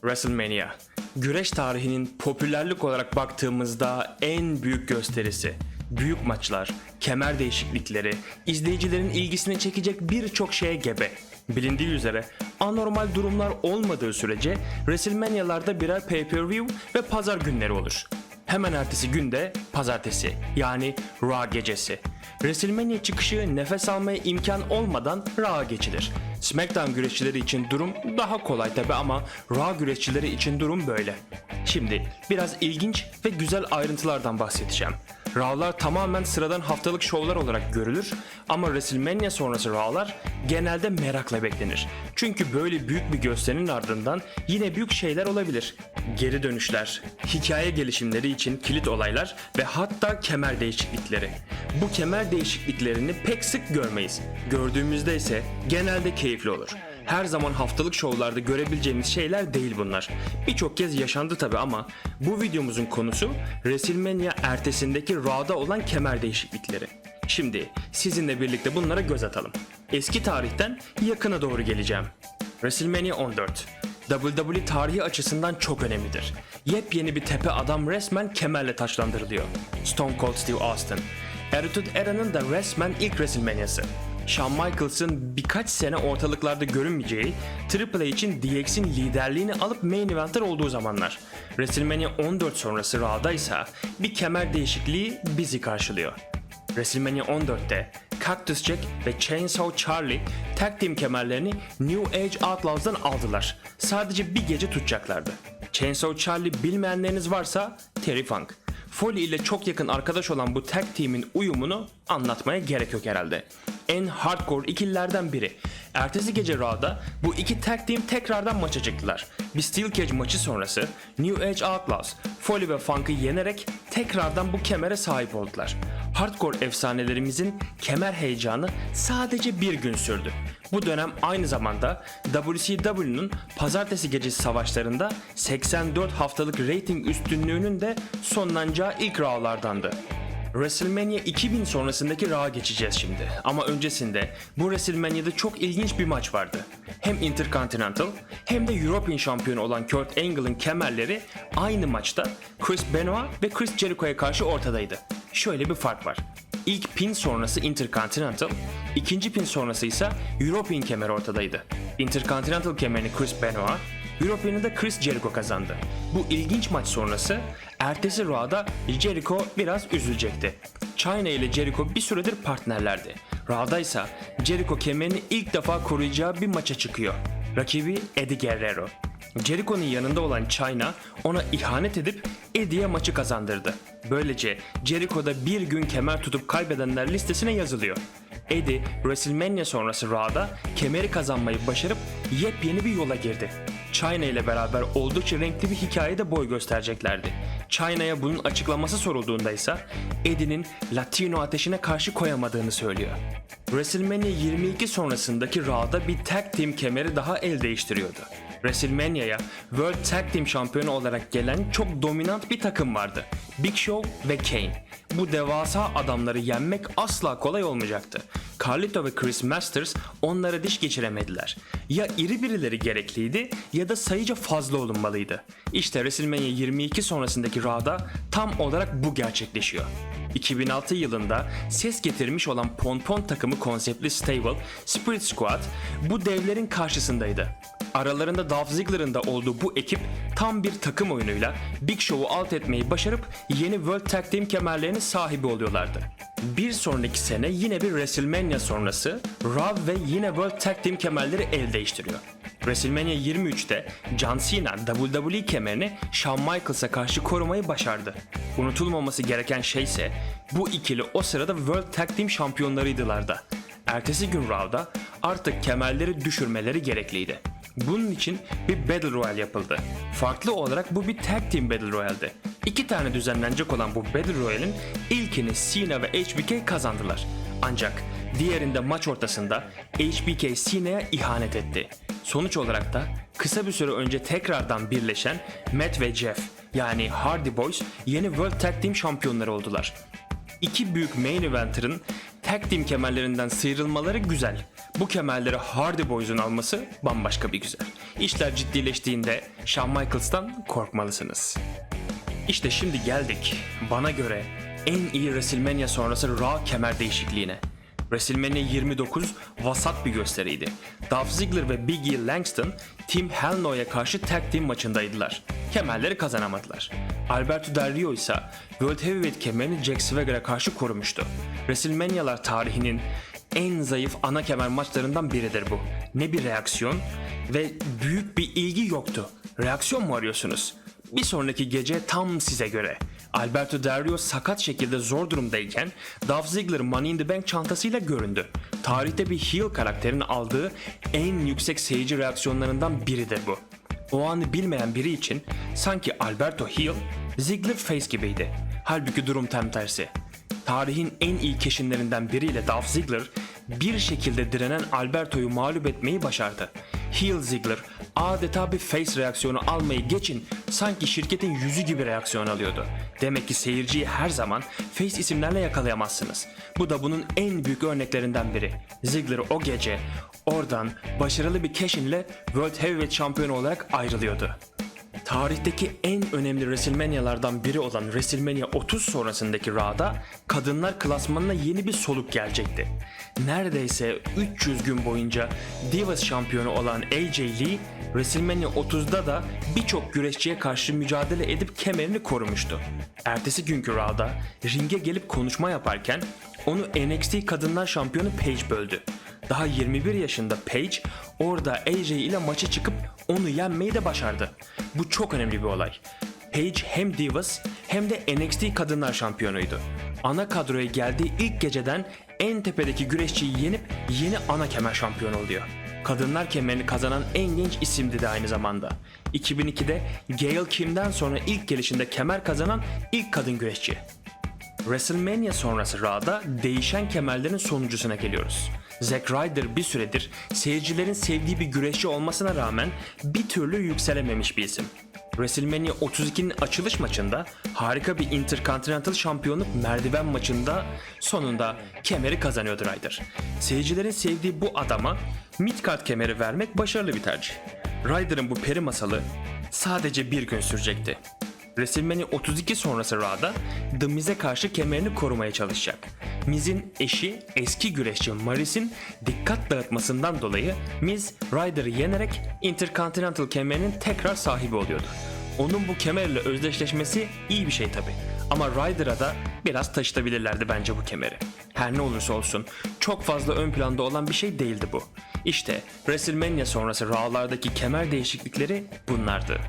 WrestleMania. Güreş tarihinin popülerlik olarak baktığımızda en büyük gösterisi. Büyük maçlar, kemer değişiklikleri, izleyicilerin ilgisini çekecek birçok şeye gebe. Bilindiği üzere anormal durumlar olmadığı sürece WrestleMania'larda birer pay-per-view ve pazar günleri olur. Hemen ertesi günde pazartesi yani Raw gecesi. WrestleMania çıkışı nefes almaya imkan olmadan Raw'a geçilir. SmackDown güreşçileri için durum daha kolay tabi ama Raw güreşçileri için durum böyle. Şimdi biraz ilginç ve güzel ayrıntılardan bahsedeceğim. Raw'lar tamamen sıradan haftalık şovlar olarak görülür ama WrestleMania sonrası Raw'lar genelde merakla beklenir. Çünkü böyle büyük bir gösterinin ardından yine büyük şeyler olabilir. Geri dönüşler, hikaye gelişimleri için kilit olaylar ve hatta kemer değişiklikleri. Bu kemer değişikliklerini pek sık görmeyiz. Gördüğümüzde ise genelde keyifli olur. Her zaman haftalık şovlarda görebileceğimiz şeyler değil bunlar. Birçok kez yaşandı tabi ama bu videomuzun konusu WrestleMania ertesindeki Raw'da olan kemer değişiklikleri. Şimdi sizinle birlikte bunlara göz atalım. Eski tarihten yakına doğru geleceğim. WrestleMania 14 WWE tarihi açısından çok önemlidir. Yepyeni bir tepe adam resmen kemerle taçlandırılıyor. Stone Cold Steve Austin. Attitude Era'nın da resmen ilk WrestleMania'sı. Shawn Michaels'ın birkaç sene ortalıklarda görünmeyeceği, Triple H için DX'in liderliğini alıp main eventer olduğu zamanlar. WrestleMania 14 sonrası Raw'da ise bir kemer değişikliği bizi karşılıyor. WrestleMania 14'te Cactus Jack ve Chainsaw Charlie tag team kemerlerini New Age Outlaws'dan aldılar. Sadece bir gece tutacaklardı. Chainsaw Charlie bilmeyenleriniz varsa Terry Funk. Foley ile çok yakın arkadaş olan bu tag team'in uyumunu anlatmaya gerek yok herhalde. En hardcore ikililerden biri. Ertesi gece Raw'da bu iki tag team tekrardan maça çıktılar. Bir Steel Cage maçı sonrası New Age Outlaws, Foley ve Funk'ı yenerek tekrardan bu kemere sahip oldular. Hardcore efsanelerimizin kemer heyecanı sadece bir gün sürdü. Bu dönem aynı zamanda WCW'nun pazartesi gecesi savaşlarında 84 haftalık rating üstünlüğünün de sonlanacağı ilk Raw'lardandı. WrestleMania 2000 sonrasındaki Raw'a geçeceğiz şimdi. Ama öncesinde bu WrestleMania'da çok ilginç bir maç vardı. Hem Intercontinental hem de European şampiyonu olan Kurt Angle'ın kemerleri aynı maçta Chris Benoit ve Chris Jericho'ya karşı ortadaydı. Şöyle bir fark var. İlk pin sonrası Intercontinental, ikinci pin sonrası ise European kemer ortadaydı. Intercontinental kemerini Chris Benoit, European'ı da Chris Jericho kazandı. Bu ilginç maç sonrası ertesi Raw'da Jericho biraz üzülecekti. China ile Jericho bir süredir partnerlerdi. Raw'da ise Jericho kemerini ilk defa koruyacağı bir maça çıkıyor. Rakibi Eddie Guerrero. Jericho'nun yanında olan China ona ihanet edip Eddie'ye maçı kazandırdı. Böylece Jericho'da bir gün kemer tutup kaybedenler listesine yazılıyor. Eddie, WrestleMania sonrası Raw'da kemeri kazanmayı başarıp yepyeni bir yola girdi. China ile beraber oldukça renkli bir hikayede boy göstereceklerdi. China'ya bunun açıklaması sorulduğunda ise Eddie'nin Latino ateşine karşı koyamadığını söylüyor. WrestleMania 22 sonrasındaki Raw'da bir tag team kemeri daha el değiştiriyordu. WrestleMania'ya World Tag Team şampiyonu olarak gelen çok dominant bir takım vardı. Big Show ve Kane. Bu devasa adamları yenmek asla kolay olmayacaktı. Carlito ve Chris Masters onlara diş geçiremediler. Ya iri birileri gerekliydi ya da sayıca fazla olunmalıydı. İşte WrestleMania 22 sonrasındaki Raw'da tam olarak bu gerçekleşiyor. 2006 yılında ses getirmiş olan Ponpon takımı konseptli stable Spirit Squad bu devlerin karşısındaydı. Aralarında Dolph Ziggler'ın da olduğu bu ekip tam bir takım oyunuyla Big Show'u alt etmeyi başarıp yeni World Tag Team kemerlerinin sahibi oluyorlardı. Bir sonraki sene yine bir WrestleMania sonrası Raw ve yine World Tag Team kemerleri el değiştiriyor. WrestleMania 23'te John Cena WWE kemerini Shawn Michaels'a karşı korumayı başardı. Unutulmaması gereken şey ise bu ikili o sırada World Tag Team şampiyonlarıydılar da. Ertesi gün Raw'da artık kemerleri düşürmeleri gerekliydi. Bunun için bir Battle Royale yapıldı. Farklı olarak bu bir Tag Team Battle Royale'di. İki tane düzenlenecek olan bu Battle Royale'in ilkini Cena ve HBK kazandılar. Ancak diğerinde maç ortasında HBK Cena'ya ihanet etti. Sonuç olarak da kısa bir süre önce tekrardan birleşen Matt ve Jeff yani Hardy Boys yeni World Tag Team şampiyonları oldular. İki büyük main eventer'ın Tag team kemerlerinden sıyrılmaları güzel. Bu kemerleri Hardy Boys'un alması bambaşka bir güzel. İşler ciddileştiğinde Shawn Michaels'tan korkmalısınız. İşte şimdi geldik bana göre en iyi WrestleMania sonrası Raw kemer değişikliğine. WrestleMania 29 vasat bir gösteriydi. Dolph Ziggler ve Big E Langston Team Hell No'ya karşı tag team maçındaydılar. Kemerleri kazanamadılar. Alberto Del Rio ise World Heavyweight kemerini Jack Swagger'a karşı korumuştu. WrestleMania'lar tarihinin en zayıf ana kemer maçlarından biridir bu. Ne bir reaksiyon ve büyük bir ilgi yoktu. Reaksiyon mu arıyorsunuz? Bir sonraki gece tam size göre. Alberto Del Rio sakat şekilde zor durumdayken Dolph Ziggler Money in the Bank çantasıyla göründü. Tarihte bir heel karakterin aldığı en yüksek seyirci reaksiyonlarından biridir bu. O anı bilmeyen biri için sanki Alberto heel, Ziggler face gibiydi. Halbuki durum tam tersi. Tarihin en iyi keşinlerinden biriyle Dolph Ziggler bir şekilde direnen Alberto'yu mağlup etmeyi başardı. Heel Ziggler adeta bir face reaksiyonu almayı geçin sanki şirketin yüzü gibi reaksiyon alıyordu. Demek ki seyirciyi her zaman face isimlerle yakalayamazsınız. Bu da bunun en büyük örneklerinden biri. Ziggler o gece oradan başarılı bir cash ile World Heavyweight şampiyonu olarak ayrılıyordu. Tarihteki en önemli WrestleMania'lardan biri olan WrestleMania 30 sonrasındaki Raw'da kadınlar klasmanına yeni bir soluk gelecekti. Neredeyse 300 gün boyunca Divas şampiyonu olan AJ Lee, WrestleMania 30'da da birçok güreşçiye karşı mücadele edip kemerini korumuştu. Ertesi günkü Raw'da ringe gelip konuşma yaparken onu NXT Kadınlar Şampiyonu Paige böldü. Daha 21 yaşında Paige orada AJ ile maça çıkıp onu yenmeyi de başardı. Bu çok önemli bir olay. Paige hem Divas hem de NXT Kadınlar Şampiyonuydu. Ana kadroya geldiği ilk geceden en tepedeki güreşçiyi yenip yeni ana kemer şampiyonu oluyor. Kadınlar kemerini kazanan en genç isimdi de aynı zamanda. 2002'de Gail Kim'den sonra ilk gelişinde kemer kazanan ilk kadın güreşçi. WrestleMania sonrası Raw'da değişen kemerlerin sonuncusuna geliyoruz. Zack Ryder bir süredir seyircilerin sevdiği bir güreşçi olmasına rağmen bir türlü yükselememiş bir isim. WrestleMania 32'nin açılış maçında harika bir Intercontinental şampiyonluk merdiven maçında sonunda kemeri kazanıyordu Ryder. Seyircilerin sevdiği bu adama midcard kemeri vermek başarılı bir tercih. Ryder'ın bu peri masalı sadece bir gün sürecekti. WrestleMania 32 sonrası Raw'da The Miz'e karşı kemerini korumaya çalışacak. Miz'in eşi eski güreşçi Maryse'in dikkat dağıtmasından dolayı Miz Ryder'ı yenerek Intercontinental kemerinin tekrar sahibi oluyordu. Onun bu kemerle özdeşleşmesi iyi bir şey tabi. Ama Ryder'a da biraz taşıtabilirlerdi bence bu kemeri. Her ne olursa olsun çok fazla ön planda olan bir şey değildi bu. İşte WrestleMania sonrası Raw'lardaki kemer değişiklikleri bunlardı.